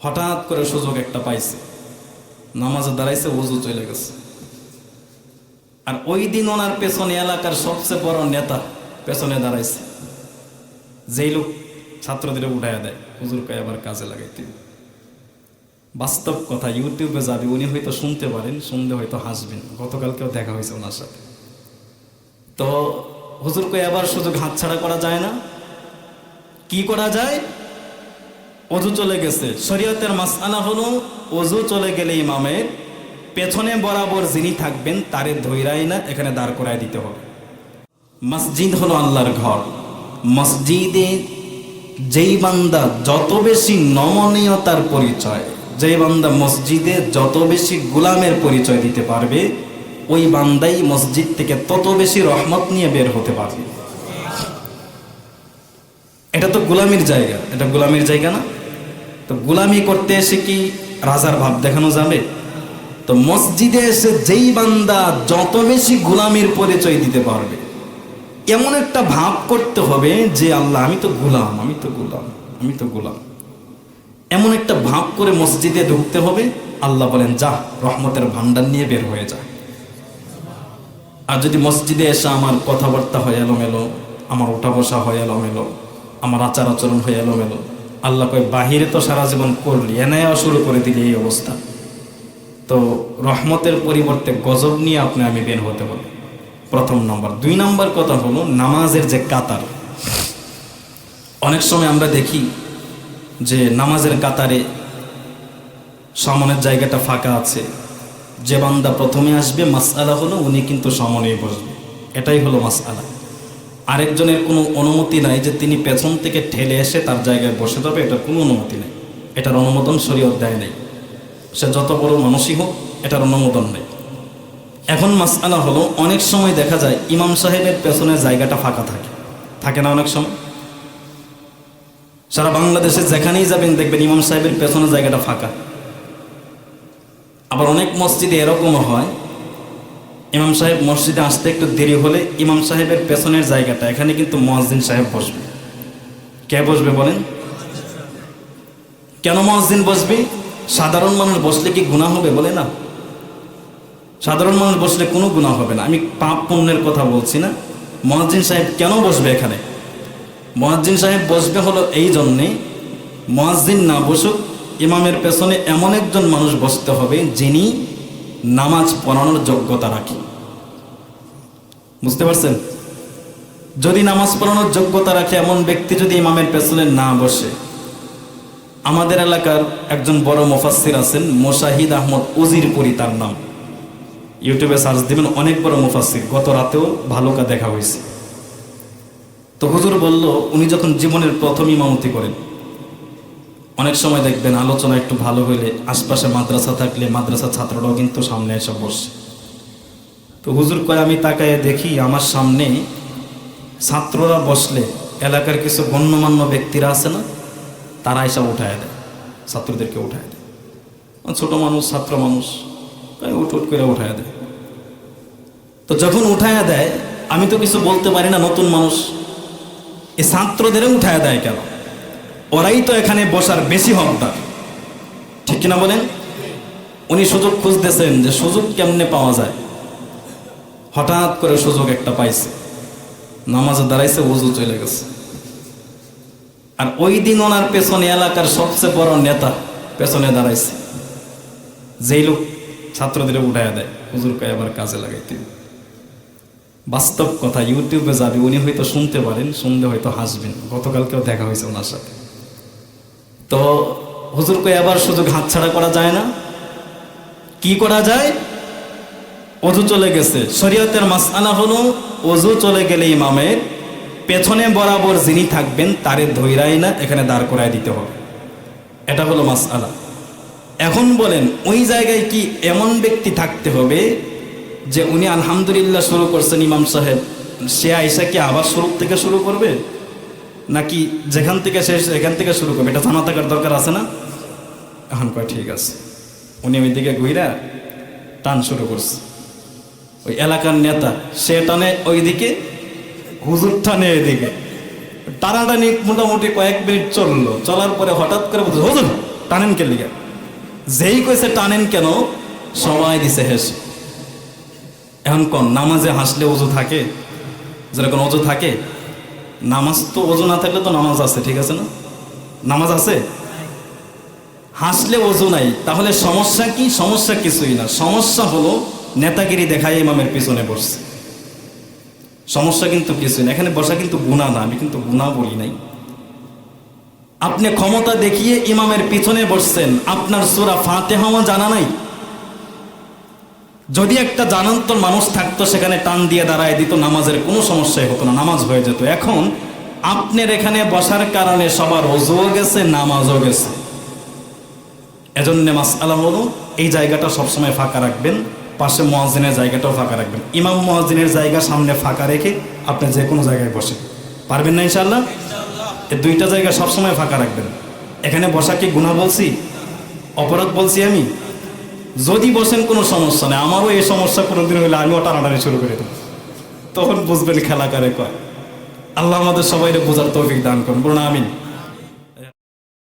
হঠাৎ করে সুযোগ একটা পাইছে। নামাজে দাঁড়াইছে, উজু চলে গেছে। আর ওই দিন ওনার পেছনে এলাকার সবচেয়ে বড় নেতা পেছনে দাঁড়াইছে। যেই লোক ছাত্রদের উঠাইয়া দেয়, হুজুর কয়, আবার কাজে লাগাইতে বাস্তব কথা, ইউটিউবে যাবে, উনি হয়তো শুনতে পারেন, শুনলে হয়তো হাসবেন। গতকালকেও দেখা হয়েছে ওনার সাথে। তো হুজুর কয়, আবার সুযোগ হাতছাড়া করা যায় না? কি করা যায়? অজু চলে গেছে। শরীয়তের মাসালা হলো, অজু চলে গেলে ইমামের পেছনে বরাবর যিনি থাকবেন, তারে ধৈরাই না, এখানে দাঁড় করায় দিতে হবে। মসজিদ হলো আল্লাহর ঘর। মসজিদে যেই বান্দা যত বেশি নমনীয়তার পরিচয়, যেই বান্দা মসজিদে যত বেশি গুলামের পরিচয় দিতে পারবে, ওই বান্দাই মসজিদ থেকে তত বেশি রহমত নিয়ে বের হতে পারবে। এটা তো গোলামির জায়গা। এটা গোলামির জায়গা না? তো গোলামি করতে এসে কি রাজার ভাব দেখানো যাবে? তো মসজিদে এসে যেই বান্দা যত বেশি গোলামির পরিচয় দিতে পারবে, এমন একটা ভাব করতে হবে যে, আল্লাহ, আমি তো গোলাম, আমি তো গোলাম, আমি তো গোলাম। এমন একটা ভাব করে মসজিদে ঢুকতে হবে, আল্লাহ বলেন, যা, রহমতের ভান্ডার নিয়ে বের হয়ে যা। আর যদি মসজিদে এসে আমার কথাবার্তা হয় এলোমেলো, আমার ওঠা বসা হয় এলোমেলো, আমার আচার আচরণ হয় এলোমেলো আল্লাহ কয়, বাহিরে তো সারা জীবন করলি এনায়া শুরু করে দিলি এই অবস্থা। তো রহমতের পরিবর্তে গজব নিয়ে আপনি আমি বের হতে হবে প্রথম নম্বর। দুই নম্বর কথা হলো, নামাজের যে কাতার। অনেক সময় আমরা দেখি যে নামাজের কাতারে সামনের জায়গাটা ফাঁকা আছে। যে বান্দা প্রথমে আসবে, মাসআলা হলো উনি কিন্তু সামনেই বসবে। এটাই হলো মাসআলা। আরেকজনের কোনো অনুমতি নাই যে তিনি পেছন থেকে ঠেলে এসে তার জায়গায় বসে যাবে, এটার কোনো অনুমতি নেই। এটার অনুমোদন শরীয়ত দেয় নেই। সে যত বড় মানুষই হোক, এটার অনুমোদন নেই। এখন মাসআলা হলো, অনেক সময় দেখা যায় ইমাম সাহেবের পেছনে জায়গাটা ফাঁকা থাকে। থাকে না অনেক সময়? সারা বাংলাদেশে যেখানেই যাবেন দেখবেন ইমাম সাহেবের পেছনে জায়গাটা ফাঁকা। আবার অনেক মসজিদে এরকমও হয় ইমাম সাহেব মসজিদে আসতে একটু দেরি হলে ইমাম সাহেবের পেছনের জায়গাটা, এখানে কিন্তু মসজিদ সাহেব বসবে। কে বসবে বলেন? কেন মসজিদ বসবে? সাধারণ মানুষ বসলে কি গুণা হবে বলে না? সাধারণ মানুষ বসলে কোনো গুণা হবে না। আমি পাপ পুণ্যের কথা বলছি না। মহাজিন সাহেব কেন বসবে এখানে? মহাজিন সাহেব বসবে হলো এই জন্যে মহাজিন না বসুক, ইমামের পেছনে এমন একজন মানুষ বসতে হবে যিনি নামাজ পড়ানোর যোগ্যতা রাখি। বুঝতে পারছেন? যদি নামাজ পড়ানোর যোগ্যতা রাখে, এমন ব্যক্তি যদি ইমামের পেছনে না বসে। আমাদের এলাকার একজন বড় মুফাসসির আছেন, মোশাহিদ আহমদ উজিরপুরি তার নাম। ইউটিউবে সার্চ দিবেন, অনেক বড় মুফাসসির। গত রাতেও ভালো কা দেখা হয়েছে। তো হুজুর বলল, উনি যখন জীবনের প্রথম ইমামতি করেন অনেক সময় দেখবেন আলোচনা একটু ভালো হইলে আশপাশে মাদ্রাসা থাকলে মাদ্রাসা ছাত্ররাও কিন্তু সামনে এসে বসে। তো হুজুর কয়, আমি তাকায় দেখি আমার সামনে ছাত্ররা বসলে এলাকার কিছু গণ্যমান্য ব্যক্তিরা আছে না? তারা এসে উঠায় দেয়, ছাত্রদেরকে উঠায় দেয়। ছোট মানুষ, ছাত্র মানুষ, তাই উঠ উঠ করে উঠায় দেয়। তো যখন উঠায় দেয়, আমি তো কিছু বলতে পারি না, নতুন মানুষ। এই ছাত্রদেরও উঠায় দেয় কেন? ওরাই তো এখানে বসার বেশি হকদার। ঠিক কিনা বলেন? উনি সুযোগ খুঁজতেছেন যে সুযোগ কেমনে পাওয়া যায়। হঠাৎ করে সুযোগ একটা পাইছে। নামাজে দাঁড়াইছে, উজু চলে গেছে। আর ওই দিন ওনার পেছনে এলাকার সবচেয়ে বড় নেতা পেছনে দাঁড়াইছে। যেই লোক ছাত্রদের উঠাইয়া দেয়, হুজুর কয় আবার কাজে লাগাইতে বাস্তব কথা, ইউটিউবে যাবে, উনি হয়তো শুনতে পারেন, শুনলে হয়তো হাসবেন। গতকালকেও দেখা হয়েছে ওনার সাথে। তো হুজুর কয় আবার সুযোগ হাতছাড়া করা যায় না? কি করা যায়? অজু চলে গেছে। শরীয়তের মাসালা হলো, অজু চলে গেলে ইমামের পেছনে বরাবর যিনি থাকবেন তারে ধৈরাই না, এখানে দাঁড় করায় দিতে হবে। এটা হলো মাসালা এখন বলেন, ওই জায়গায় কি এমন ব্যক্তি থাকতে হবে যে উনি আলহামদুলিল্লাহ শুরু করছেন ইমাম সাহেব, সে আইসা কি আবার শুরু থেকে শুরু করবে? নাকি যেখান থেকে শেষ, এখান থেকে শুরু করবে? এটা জানা থাকার দরকার আছে না? এখন কয়, ঠিক আছে। উনি ওই দিকে ঘুইরা টান শুরু করছে। ওই এলাকার নেতা, সে টানে ওইদিকে, হুজুর টানে এদিকে। টানাটানি মোটামুটি কয়েক মিনিট চলল। চলার পরে হঠাৎ করে বলছে, হুজুর, টানেন কে লিগা? যেই কইছে টানেন কেন, সবাই দিছে হেসে। এখন কোন, নামাজে হাসলে অজু থাকে? যেরকম অজু থাকে নামাজ তো অজু না থাকলে তো নামাজ আছে, ঠিক আছে না? নামাজ আছে? হাসলে অজু নাই, তাহলে সমস্যা কি? সমস্যা কিছুই না। সমস্যা হলো নেতাগিরি দেখায় ইমামের পিছনে বসছে। সমস্যা কিন্তু কিছুই না। এখানে বসা কিন্তু গুণা না, আমি কিন্তু গুণা বলি নাই। আপনি ক্ষমতা দেখিয়ে ইমামের পিছনে বসছেন, আপনার সুরা ফাতে হওয়া জানা নাই? যদি একটা জানান্তর মানুষ থাকতো, সেখানে টান দিয়ে দাঁড়ায় দিত, নামাজের কোনো সমস্যাই হতো না, নামাজ হয়ে যেত। এখন আপনার এখানে বসার কারণে সবার অজুও গেছে, নামাজও গেছে। এজন্য মাসালা হলো এই জায়গাটা সবসময় ফাঁকা রাখবেন, পাশে মহাজিনের জায়গাটাও ফাঁকা রাখবেন। ইমাম মহাজিনের জায়গা সামনে ফাঁকা রেখে আপনি যে কোনো জায়গায় বসে পারবেন না ইনশাল্লাহ এই দুইটা জায়গা সবসময় ফাঁকা রাখবেন। এখানে বসা কি গুণা বলছি, অপরাধ বলছি আমি? যদি বসেন, কোনো সমস্যা নেই। আমারও এই সমস্যা কোনোদিন হলে আমিও টানাটানি শুরু করে দেব। তখন বুঝবেন খেলা কারে কয়। আল্লাহ আমাদের সবাই বোঝার তৌফিক দান করুন। বলুন, আমিন।